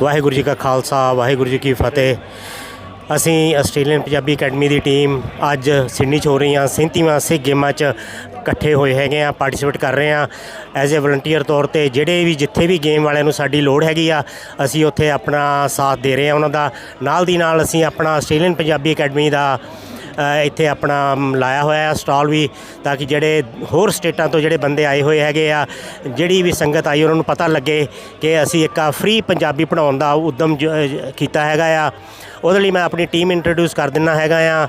ਵਾਹਿਗੁਰੂ ਜੀ ਕਾ ਖਾਲਸਾ, ਵਾਹਿਗੁਰੂ ਜੀ ਕੀ ਫਤਿਹ। ਅਸੀਂ ਆਸਟ੍ਰੇਲੀਅਨ ਪੰਜਾਬੀ ਅਕੈਡਮੀ ਦੀ ਟੀਮ ਅੱਜ ਸਿਡਨੀ 'ਚ ਹੋ ਰਹੀ ਹਾਂ 37ਵਾਂ ਸਿੱਖ ਗੇਮਾਂ 'ਚ ਇਕੱਠੇ ਹੋਏ ਹੈਗੇ ਆ ਪਾਰਟਿਸਿਪੇਟ ਕਰ ਰਹੇ ਆ। ਐਜ਼ ਅ ਵਲੰਟੀਅਰ ਤੌਰ ਤੇ ਜਿਹੜੇ ਵੀ ਜਿੱਥੇ ਵੀ ਗੇਮ ਵਾਲਿਆਂ ਨੂੰ ਸਾਡੀ ਲੋੜ ਹੈਗੀ ਆ, ਅਸੀਂ ਉੱਥੇ ਆਪਣਾ ਸਾਥ ਦੇ ਰਹੇ ਆ ਉਹਨਾਂ ਦਾ। ਨਾਲ ਦੀ ਨਾਲ ਅਸੀਂ ਆਪਣਾ ਆਸਟ੍ਰੇਲੀਅਨ ਪੰਜਾਬੀ ਅਕੈਡਮੀ ਦਾ ਇੱਥੇ ਆਪਣਾ ਲਾਇਆ ਹੋਇਆ ਹੈ ਸਟਾਲ ਵੀ, ਤਾਂ ਕਿ ਜਿਹੜੇ ਹੋਰ ਸਟੇਟਾਂ ਤੋਂ ਜਿਹੜੇ ਬੰਦੇ ਆਏ ਹੋਏ ਹੈਗੇ ਆ, ਜਿਹੜੀ ਵੀ ਸੰਗਤ ਆਈ ਉਹਨਾਂ ਨੂੰ ਪਤਾ ਲੱਗੇ ਕਿ ਅਸੀਂ ਇੱਕ ਫ੍ਰੀ ਪੰਜਾਬੀ ਪੜਾਉਣ ਦਾ ਉਦਮ ਜ- ਕੀਤਾ ਹੈਗਾ ਆ। ਉਹਦੇ ਲਈ ਮੈਂ ਆਪਣੀ ਟੀਮ ਇੰਟਰੋਡਿਊਸ ਕਰ ਦਿੰਨਾ ਹੈਗਾ ਆ।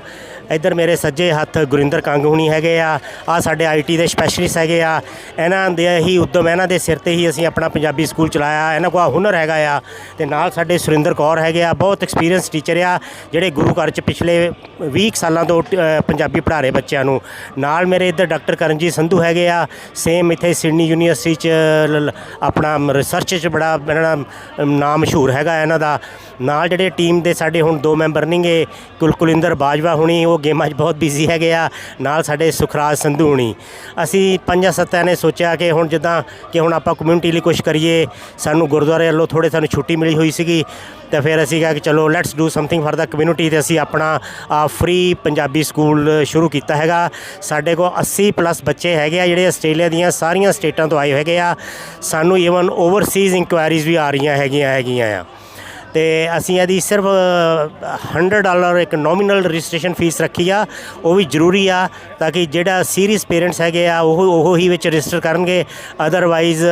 ਇੱਧਰ ਮੇਰੇ ਸੱਜੇ ਹੱਥ ਗੁਰਿੰਦਰ ਕੰਗ ਹੁਣੀ ਹੈਗੇ ਆ ਆ ਸਾਡੇ ਆਈਟੀ ਦੇ ਸਪੈਸ਼ਲਿਸਟ ਹੈਗੇ ਆ। ਇਹਨਾਂ ਦੇ ਹੀ ਉਦਮ ਇਹਨਾਂ ਦੇ ਸਿਰ ਤੇ ਹੀ ਅਸੀਂ ਆਪਣਾ ਪੰਜਾਬੀ ਸਕੂਲ ਚਲਾਇਆ ਇਹਨਾਂ ਕੋਲ ਆਹ ਹੁਨਰ ਹੈਗਾ ਆ। ਤੇ ਨਾਲ ਸਾਡੇ ਸੁਰਿੰਦਰ ਕੌਰ ਹੈਗੇ ਆ ਬਹੁਤ ਐਕਸਪੀਰੀਅੰਸ ਟੀਚਰ ਆ ਜਿਹੜੇ ਗੁਰੂ ਘਰ ਚ ਪਿਛਲੇ 20 ਸਾਲਾਂ ਤੋਂ ਪੰਜਾਬੀ ਪੜ੍ਹਾ ਰਹੇ ਬੱਚਿਆਂ ਨੂੰ। ਨਾਲ ਮੇਰੇ ਇੱਧਰ ਡਾਕਟਰ ਕਰਨਜੀਤ ਸੰਧੂ ਹੈਗੇ ਆ ਸੇਮ ਇੱਥੇ ਸਿਡਨੀ ਯੂਨੀਵਰਸਿਟੀ ਚ ਆਪਣਾ ਰਿਸਰਚ ਚ ਬੜਾ ਇਹਨਾਂ ਦਾ ਅਮ, ਨਾਮ ਮਸ਼ਹੂਰ ਹੈਗਾ ਇਹਨਾਂ ਦਾ। ਨਾਲ ਜਿਹੜੇ ਟੀਮ ਦੇ ਸਾਡੇ ਹੁਣ ਦੋ ਮੈਂਬਰ ਨੇਗੇ ਕੁਲ ਕੁਲਿੰਦਰ ਬਾਜਵਾ ਹੁਣੀ ਉਹ ਗੇਮਾਂ 'ਚ ਬਹੁਤ ਬਿਜ਼ੀ ਹੈਗੇ ਆ, ਨਾਲ ਸਾਡੇ ਸੁਖਰਾਜ ਸੰਧੂ ਹੁਣੀ ਅਸੀਂ ਪੰਜਾਂ ਸੱਤਾਂ ਨੇ ਸੋਚਿਆ ਕਿ ਹੁਣ ਜਿੱਦਾਂ ਕਿ ਹੁਣ ਆਪਾਂ ਕਮਿਊਨਿਟੀ ਲਈ ਕੁਝ ਕਰੀਏ, ਸਾਨੂੰ ਗੁਰਦੁਆਰੇ ਵੱਲੋਂ ਥੋੜੇ ਸਾਨੂੰ ਛੁੱਟੀ ਮਿਲੀ ਹੋਈ ਸੀਗੀ, ਤੇ ਫਿਰ ਅਸੀਂ ਕਿਹਾ ਕਿ ਚਲੋ let's do something for the community ਤੇ ਅਸੀਂ ਆਪਣਾ ਫ੍ਰੀ ਪੰਜਾਬੀ ਸਕੂਲ ਸ਼ੁਰੂ ਕੀਤਾ ਹੈਗਾ। ਸਾਡੇ ਕੋਲ 80 ਪਲੱਸ ਬੱਚੇ ਹੈਗੇ ਆ ਜਿਹੜੇ ਆਸਟ੍ਰੇਲੀਆ ਦੀਆਂ ਸਾਰੀਆਂ ਸਟੇਟਾਂ ਤੋਂ ਆਏ ਹੈਗੇ ਆ। ਸਾਨੂੰ ਈਵਨ ਓਵਰਸੀਜ਼ ਇਨਕੁਆਇਰੀਜ਼ ਵੀ ਆ ਰਹੀਆਂ ਹੈਗੀਆਂ ਹੈਗੀਆਂ ਆ। ਤੇ ਅਸੀਂ ਇਹਦੀ ਸਿਰਫ 100 ਡਾਲਰ ਇੱਕ ਨੋਮੀਨਲ ਰਜਿਸਟ੍ਰੇਸ਼ਨ ਫੀਸ ਰੱਖੀ ਆ। ਉਹ ਵੀ ਜ਼ਰੂਰੀ ਆ ਤਾਂ ਕਿ ਜਿਹੜਾ ਸੀਰੀਅਸ ਪੇਰੈਂਟਸ ਹੈਗੇ ਆ, ਉਹ ਉਹ ਹੀ ਵਿੱਚ ਰਜਿਸਟਰ ਕਰਨਗੇ। ਅਦਰਵਾਈਜ਼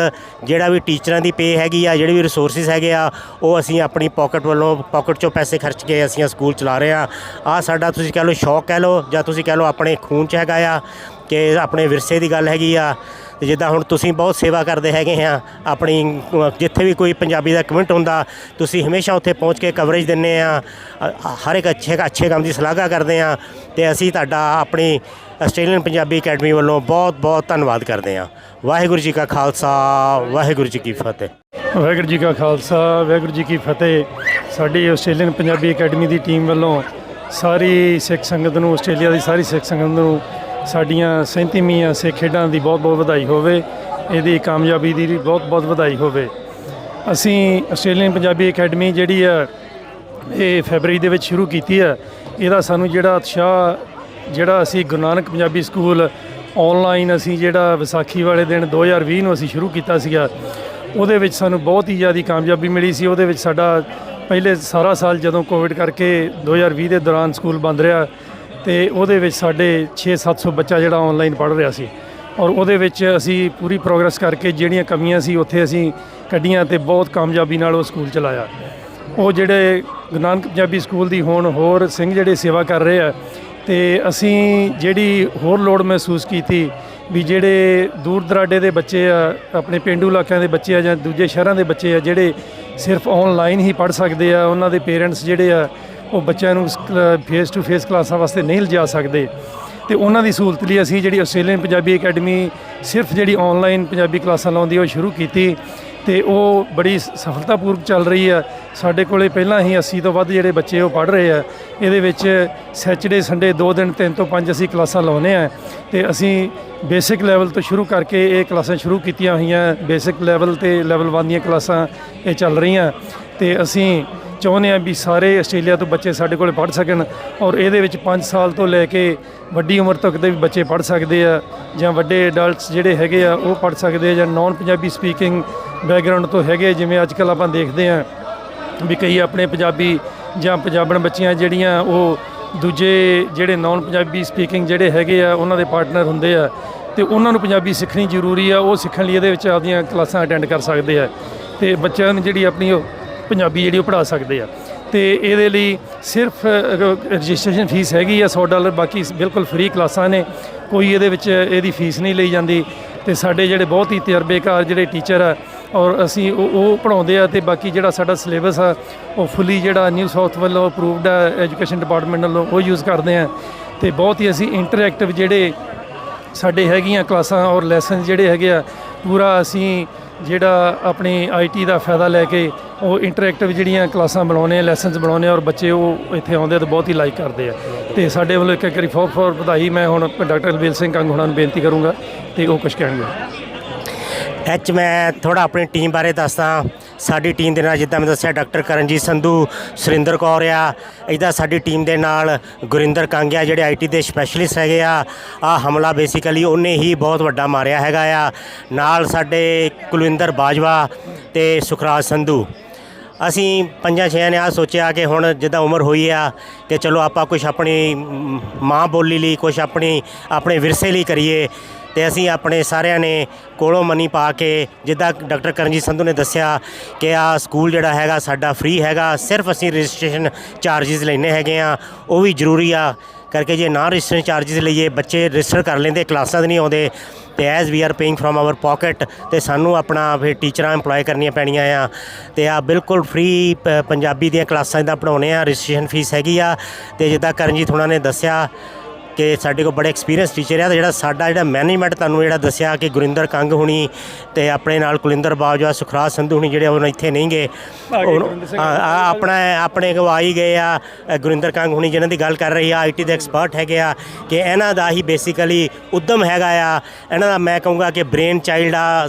ਜਿਹੜਾ ਵੀ ਟੀਚਰਾਂ ਦੀ ਪੇ ਹੈਗੀ ਆ, ਜਿਹੜੇ ਵੀ ਰਿਸੋਰਸਿਸ ਹੈਗੇ ਆ, ਉਹ ਅਸੀਂ ਆਪਣੀ ਪਾਕਟ ਵੱਲੋਂ ਪਾਕਟ ਚੋਂ ਪੈਸੇ ਖਰਚ ਕੇ ਅਸੀਂ ਸਕੂਲ ਚਲਾ ਰਹੇ ਆ। ਆ ਸਾਡਾ ਤੁਸੀਂ ਕਹਿ ਲਓ ਸ਼ੌਕ ਕਹਿ ਲਓ ਜਾਂ ਤੁਸੀਂ ਕਹਿ ਲਓ ਆਪਣੇ ਖੂਨ ਚ ਹੈਗਾ ਆ ਕਿ ਆਪਣੇ ਵਿਰਸੇ ਦੀ ਗੱਲ ਹੈਗੀ ਆ। ਤੇ ਜਿੱਦਾਂ ਹੁਣ ਤੁਸੀਂ ਬਹੁਤ ਸੇਵਾ ਕਰਦੇ ਹੈਗੇ ਆ ਆਪਣੀ ਜਿੱਥੇ ਵੀ ਕੋਈ ਪੰਜਾਬੀ ਦਾ ਕਮੈਂਟ ਹੁੰਦਾ, ਤੁਸੀਂ ਹਮੇਸ਼ਾ ਉੱਥੇ ਪਹੁੰਚ ਕੇ ਕਵਰੇਜ ਦਿੰਦੇ ਆ ਹਰ ਇੱਕ ਅੱਛੇ ਅੱਛੇ ਕੰਮ ਦੀ ਸ਼ਲਾਘਾ ਕਰਦੇ ਆ ਤੇ ਅਸੀਂ ਤੁਹਾਡਾ ਆਪਣੀ ਆਸਟ੍ਰੇਲੀਅਨ ਪੰਜਾਬੀ ਅਕੈਡਮੀ ਵੱਲੋਂ ਬਹੁਤ ਬਹੁਤ ਧੰਨਵਾਦ ਕਰਦੇ ਆ ਵਾਹਿਗੁਰੂ ਜੀ ਕਾ ਖਾਲਸਾ, ਵਾਹਿਗੁਰੂ ਜੀ ਕੀ ਫਤਿਹ। ਵਾਹਿਗੁਰੂ ਜੀ ਕਾ ਖਾਲਸਾ, ਵਾਹਿਗੁਰੂ ਜੀ ਕੀ ਫਤਿਹ। ਸਾਡੀ ਆਸਟ੍ਰੇਲੀਅਨ ਪੰਜਾਬੀ ਅਕੈਡਮੀ ਦੀ ਟੀਮ ਵੱਲੋਂ ਸਾਰੀ ਸਿੱਖ ਸੰਗਤ ਨੂੰ ਆਸਟ੍ਰੇਲੀਆ ਦੀ ਸਾਰੀ ਸਿੱਖ ਸੰਗਤ ਨੂੰ ਸਾਡੀਆਂ 37ਵੀਂ ਸਿੱਖ ਖੇਡਾਂ ਦੀ ਬਹੁਤ ਬਹੁਤ ਵਧਾਈ ਹੋਵੇ, ਇਹਦੀ ਕਾਮਯਾਬੀ ਦੀ ਵੀ ਬਹੁਤ ਬਹੁਤ ਵਧਾਈ ਹੋਵੇ। ਅਸੀਂ ਆਸਟ੍ਰੇਲੀਅਨ ਪੰਜਾਬੀ ਅਕੈਡਮੀ ਜਿਹੜੀ ਆ, ਇਹ ਫੈਬਰਵਰੀ ਦੇ ਵਿੱਚ ਸ਼ੁਰੂ ਕੀਤੀ ਆ, ਇਹਦਾ ਸਾਨੂੰ ਜਿਹੜਾ ਉਤਸ਼ਾਹ, ਜਿਹੜਾ ਅਸੀਂ ਗੁਰੂ ਨਾਨਕ ਪੰਜਾਬੀ ਸਕੂਲ ਆਨਲਾਈਨ ਅਸੀਂ ਜਿਹੜਾ ਵਿਸਾਖੀ ਵਾਲੇ ਦਿਨ 2020 ਨੂੰ ਅਸੀਂ ਸ਼ੁਰੂ ਕੀਤਾ ਸੀਗਾ, ਉਹਦੇ ਵਿੱਚ ਸਾਨੂੰ ਬਹੁਤ ਹੀ ਜ਼ਿਆਦਾ ਕਾਮਯਾਬੀ ਮਿਲੀ ਸੀ। ਉਹਦੇ ਵਿੱਚ ਸਾਡਾ ਪਹਿਲੇ ਸਾਰਾ ਸਾਲ ਜਦੋਂ ਕੋਵਿਡ ਕਰਕੇ 2020 ਦੇ ਦੌਰਾਨ ਸਕੂਲ ਬੰਦ ਰਿਹਾ ਤੇ ਉਹਦੇ ਵਿੱਚ ਸਾਡੇ 6-700 ਬੱਚਾ ਜਿਹੜਾ ਆਨਲਾਈਨ ਪੜ੍ਹ ਰਿਹਾ ਸੀ। ਔਰ ਉਹਦੇ ਵਿੱਚ ਅਸੀਂ ਪੂਰੀ ਪ੍ਰੋਗਰੈਸ ਕਰਕੇ ਜਿਹੜੀਆਂ ਕਮੀਆਂ ਸੀ, ਉੱਥੇ ਅਸੀਂ ਕੱਢੀਆਂ ਤੇ ਬਹੁਤ ਕਾਮਯਾਬੀ ਨਾਲ ਉਹ ਸਕੂਲ ਚਲਾਇਆ। ਉਹ ਜਿਹੜੇ ਗੁਰੂ ਨਾਨਕ ਪੰਜਾਬੀ ਸਕੂਲ ਦੀ ਹੋਣ ਹੋਰ ਸਿੰਘ ਜਿਹੜੇ ਸੇਵਾ ਕਰ ਰਹੇ ਆ, ਤੇ ਅਸੀਂ ਜਿਹੜੀ ਹੋਰ ਲੋੜ ਮਹਿਸੂਸ ਕੀਤੀ ਵੀ ਜਿਹੜੇ ਦੂਰ ਦਰਾਡੇ ਦੇ ਬੱਚੇ ਆ, ਆਪਣੇ ਪਿੰਡੂ ਇਲਾਕਿਆਂ ਦੇ ਬੱਚੇ ਆ ਜਾਂ ਦੂਜੇ ਸ਼ਹਿਰਾਂ ਦੇ ਬੱਚੇ ਆ, ਜਿਹੜੇ ਸਿਰਫ ਆਨਲਾਈਨ ਹੀ ਪੜ੍ਹ ਸਕਦੇ ਆ, ਉਹਨਾਂ ਦੇ ਪੇਰੈਂਟਸ ਜਿਹੜੇ ਆ ਉਹ ਬੱਚਿਆਂ ਨੂੰ ਫੇਸ ਟੂ ਫੇਸ ਕਲਾਸਾਂ ਵਾਸਤੇ ਨਹੀਂ ਲਿਜਾ ਸਕਦੇ। ਤੇ ਉਹਨਾਂ ਦੀ ਸਹੂਲਤ ਲਈ ਅਸੀਂ ਜਿਹੜੀ ਆਸਟ੍ਰੇਲੀਅਨ ਪੰਜਾਬੀ ਅਕੈਡਮੀ ਸਿਰਫ ਜਿਹੜੀ ਆਨਲਾਈਨ ਪੰਜਾਬੀ ਕਲਾਸਾਂ ਲਾਉਂਦੀ ਉਹ ਸ਼ੁਰੂ ਕੀਤੀ। ਤੇ ਉਹ ਬੜੀ ਸਫਲਤਾਪੂਰਵਕ ਚੱਲ ਰਹੀ ਆ ਸਾਡੇ ਕੋਲੇ ਪਹਿਲਾਂ ਹੀ 80 ਤੋਂ ਵੱਧ ਜਿਹੜੇ ਬੱਚੇ ਉਹ ਪੜ੍ਹ ਰਹੇ ਆ। ਇਹਦੇ ਵਿੱਚ ਸੈਚਰਡੇ ਸੰਡੇ ਦੋ ਦਿਨ, ਤਿੰਨ ਤੋਂ ਪੰਜ ਅਸੀਂ ਕਲਾਸਾਂ ਲਾਉਨੇ ਆ ਤੇ ਅਸੀਂ ਬੇਸਿਕ ਲੈਵਲ ਤੋਂ ਸ਼ੁਰੂ ਕਰਕੇ ਇਹ ਕਲਾਸਾਂ ਸ਼ੁਰੂ ਕੀਤੀਆਂ ਹੋਈਆਂ। ਬੇਸਿਕ ਲੈਵਲ ਤੇ ਲੈਵਲ 1 ਦੀਆਂ ਕਲਾਸਾਂ ਇਹ ਚੱਲ ਰਹੀਆਂ। ਤੇ ਅਸੀਂ ਚਾਹੁੰਦੇ ਆ ਵੀ ਸਾਰੇ ਆਸਟ੍ਰੇਲੀਆ ਤੋਂ ਬੱਚੇ ਸਾਡੇ ਕੋਲ ਪੜ੍ਹ ਸਕਣ ਔਰ ਇਹਦੇ ਵਿੱਚ 5 ਸਾਲ ਤੋਂ ਲੈ ਕੇ ਵੱਡੀ ਉਮਰ ਤੱਕ ਦੇ ਵੀ ਬੱਚੇ ਪੜ੍ਹ ਸਕਦੇ ਆ ਜਾਂ ਵੱਡੇ ਅਡਲਟਸ ਜਿਹੜੇ ਹੈਗੇ ਆ, ਉਹ ਪੜ੍ਹ ਸਕਦੇ ਆ ਜਾਂ ਨਾਨ ਪੰਜਾਬੀ ਸਪੀਕਿੰਗ ਬੈਕਗ੍ਰਾਉਂਡ ਤੋਂ ਹੈਗੇ ਜਿਵੇਂ ਅੱਜ ਕੱਲ੍ਹ ਆਪਾਂ ਦੇਖਦੇ ਆ ਵੀ ਕਈ ਆਪਣੇ ਪੰਜਾਬੀ ਜਾਂ ਪੰਜਾਬਣ ਬੱਚੀਆਂ ਜਿਹੜੀਆਂ ਉਹ ਦੂਜੇ ਜਿਹੜੇ ਨਾਨ ਪੰਜਾਬੀ ਸਪੀਕਿੰਗ ਜਿਹੜੇ ਹੈਗੇ ਆ, ਉਹਨਾਂ ਦੇ ਪਾਰਟਨਰ ਹੁੰਦੇ ਆ ਤੇ ਉਹਨਾਂ ਨੂੰ ਪੰਜਾਬੀ ਸਿੱਖਣੀ ਜ਼ਰੂਰੀ ਆ, ਉਹ ਸਿੱਖਣ ਲਈ ਇਹਦੇ ਵਿੱਚ ਆਪਦੀਆਂ ਕਲਾਸਾਂ ਅਟੈਂਡ ਕਰ ਸਕਦੇ ਆ ਤੇ ਬੱਚਿਆਂ ਨੂੰ ਜਿਹੜੀ ਆਪਣੀ ਉਹ ਪੰਜਾਬੀ ਜਿਹੜੀ ਉਹ ਪੜ੍ਹਾ ਸਕਦੇ ਆ। ਤੇ ਇਹਦੇ ਲਈ ਸਿਰਫ ਰਜਿਸਟ੍ਰੇਸ਼ਨ ਫੀਸ ਹੈਗੀ ਆ 100 ਡਾਲਰ, ਬਾਕੀ ਬਿਲਕੁਲ ਫ੍ਰੀ ਕਲਾਸਾਂ ਨੇ। ਕੋਈ ਇਹਦੇ ਵਿੱਚ ਇਹਦੀ ਫੀਸ ਨਹੀਂ ਲਈ ਜਾਂਦੀ। ਤੇ ਸਾਡੇ ਜਿਹੜੇ ਬਹੁਤ ਹੀ ਤਜਰਬੇਕਾਰ ਜਿਹੜੇ ਟੀਚਰ ਆ, ਔਰ ਅਸੀਂ ਉਹ ਉਹ ਪੜਾਉਂਦੇ ਆ, ਤੇ ਬਾਕੀ ਜਿਹੜਾ ਸਾਡਾ ਸਿਲੇਬਸ ਆ, ਉਹ ਫੁੱਲੀ ਜਿਹੜਾ ਨਿਊ ਸਾਊਥ ਵੱਲੋਂ ਅਪਰੂਵਡ ਆ, ਐਜੂਕੇਸ਼ਨ ਡਿਪਾਰਟਮੈਂਟ ਵੱਲੋਂ ਉਹ ਯੂਜ਼ ਕਰਦੇ ਆ। ਤੇ ਬਹੁਤ ਹੀ ਅਸੀਂ ਇੰਟਰੈਕਟਿਵ ਜਿਹੜੇ ਸਾਡੇ ਹੈਗੀਆਂ ਕਲਾਸਾਂ ਔਰ ਲੈਸਨ ਜਿਹੜੇ ਹੈਗੇ ਆ, ਪੂਰਾ ਅਸੀਂ ਜਿਹੜਾ ਆਪਣੀ ਆਈਟੀ ਦਾ ਫਾਇਦਾ ਲੈ ਕੇ ਉਹ ਇੰਟਰੈਕਟਿਵ ਜਿਹੜੀਆਂ ਕਲਾਸਾਂ ਬਣਾਉਂਦੇ ਆ ਲੈਸਨਸ ਬਣਾਉਂਦੇ ਆ ਔਰ ਬੱਚੇ ਉਹ ਇੱਥੇ ਆਉਂਦੇ ਆ ਤਾਂ ਬਹੁਤ ਹੀ ਲਾਈਕ ਕਰਦੇ ਆ। ਤੇ ਸਾਡੇ ਵੱਲੋਂ ਇੱਕ ਇੱਕ ਵਾਰੀ ਫੋਰ ਵਧਾਈ ਮੈਂ ਹੁਣ ਡਾਕਟਰ ਅਲਵੀਰ ਸਿੰਘ ਕੰਗ ਹੁਣਾਂ ਨੂੰ ਬੇਨਤੀ ਕਰੂੰਗਾ ਤੇ ਉਹ ਕੁਝ ਕਹਿਣਗੇ। ਇਹ ਮੈਂ ਥੋੜਾ ਆਪਣੀ ਟੀਮ ਬਾਰੇ ਦੱਸਦਾ। ਸਾਡੀ ਟੀਮ ਦੇ ਨਾਲ ਜਿੱਦਾਂ ਮੈਂ ਦੱਸਿਆ, ਡਾਕਟਰ ਕਰਨਜੀਤ ਸੰਧੂ, ਸੁਰਿੰਦਰ ਕੌਰ ਆ ਇਹਦਾ ਸਾਡੀ ਟੀਮ ਦੇ ਨਾਲ ਗੁਰਿੰਦਰ ਕਾਂਗਿਆ ਜਿਹੜੇ ਆਈਟੀ ਦੇ ਸਪੈਸ਼ਲਿਸਟ ਹੈਗੇ ਆ ਆ ਹਮਲਾ ਬੇਸਿਕਲੀ ਉਹਨੇ ਹੀ ਬਹੁਤ ਵੱਡਾ ਮਾਰਿਆ ਹੈਗਾ ਆ। ਨਾਲ ਸਾਡੇ ਕੁਲਵਿੰਦਰ ਬਾਜਵਾ ਤੇ ਸੁਖਰਾਜ ਸੰਧੂ। ਅਸੀਂ ਪੰਜਾਂ ਛਿਆਂ ਨੇ ਆ ਸੋਚਿਆ ਕਿ ਹੁਣ ਜਿੱਦਾਂ ਉਮਰ ਹੋਈ ਆ ਕਿ ਚਲੋ ਆਪਾਂ ਕੁਝ ਆਪਣੀ ਮਾਂ ਬੋਲੀ ਲਈ ਕੁਝ ਆਪਣੀ, ਆਪਣੇ ਵਿਰਸੇ ਲਈ ਕਰੀਏ। ਤੇ ਅਸੀਂ ਆਪਣੇ ਸਾਰਿਆਂ ਨੇ ਕੋਲੋਂ ਮਨੀ ਪਾ ਕੇ ਜਿੱਦਾਂ ਡਾਕਟਰ ਕਰਨਜੀਤ ਸੰਧੂ ਨੇ ਦੱਸਿਆ ਕਿ ਆ ਸਕੂਲ ਜਿਹੜਾ ਹੈਗਾ ਸਾਡਾ ਫ੍ਰੀ ਹੈਗਾ, ਸਿਰਫ ਅਸੀਂ ਰਜਿਸਟ੍ਰੇਸ਼ਨ ਚਾਰजेस ਲੈਨੇ ਹੈਗੇ ਆ, ਉਹ ਵੀ ਜ਼ਰੂਰੀ ਆ। ਕਰਕੇ ਜੇ ਨਾ ਰਜਿਸਟ੍ਰੇਸ਼ਨ ਚਾਰजेस ਲਈਏ, ਬੱਚੇ ਰਜਿਸਟਰ ਕਰ ਲੈਂਦੇ, ਕਲਾਸਾਂ ਦੇ ਨਹੀਂ ਆਉਂਦੇ। ਤੇ as we are paying from our pocket ਤੇ ਸਾਨੂੰ ਆਪਣਾ ਫਿਰ ਟੀਚਰਾਂ ਏਮਪਲੋਏ ਕਰਨੀਆਂ ਪੈਣੀਆਂ ਆ। ਤੇ ਆ ਬਿਲਕੁਲ ਫ੍ਰੀ ਪੰਜਾਬੀ ਦੀਆਂ ਕਲਾਸਾਂ ਦਾ ਪੜਾਉਣੇ ਆ ਰਜਿਸਟ੍ਰੇਸ਼ਨ ਫੀਸ ਹੈਗੀ ਆ। ਤੇ ਜਿੱਦਾਂ ਕਰਨਜੀਤ ਹੁਣਾਂ ਨੇ ਦੱਸਿਆ ਕਿ ਸਾਡੇ ਕੋਲ ਬੜੇ ਐਕਸਪੀਰੀਅੰਸ ਟੀਚਰ ਆ ਤੇ ਜਿਹੜਾ ਸਾਡਾ ਜਿਹੜਾ ਮੈਨੇਜਮੈਂਟ ਤੁਹਾਨੂੰ ਜਿਹੜਾ ਦੱਸਿਆ ਕਿ ਗੁਰਿੰਦਰ ਕੰਗ ਹੁਣੀ ਤੇ ਆਪਣੇ ਨਾਲ ਕੁਲਿੰਦਰ ਬਾਜਵਾ ਸੁਖਰਾਜ ਸੰਧੂ ਹੁਣੀ ਜਿਹੜੇ ਉਹ ਇੱਥੇ ਨਹੀਂ ਗਏ ਆਪਣਾ ਆਪਣੇ ਕੋਲ ਆ ਹੀ ਗਏ ਆ ਗੁਰਿੰਦਰ ਕੰਗ ਹੁਣੀ ਜਿਹਨਾਂ ਦੀ ਗੱਲ ਕਰ ਰਹੀ ਆ ਆਈਟੀ ਦੇ ਐਕਸਪਰਟ ਹੈਗੇ ਆ ਕਿ ਇਹਨਾਂ ਦਾ ਹੀ ਬੇਸਿਕਲੀ ਉਦਮ ਹੈਗਾ ਆ। ਇਹਨਾਂ ਦਾ ਮੈਂ ਕਹੂੰਗਾ ਕਿ ਬ੍ਰੇਨ ਚਾਈਲਡ ਆ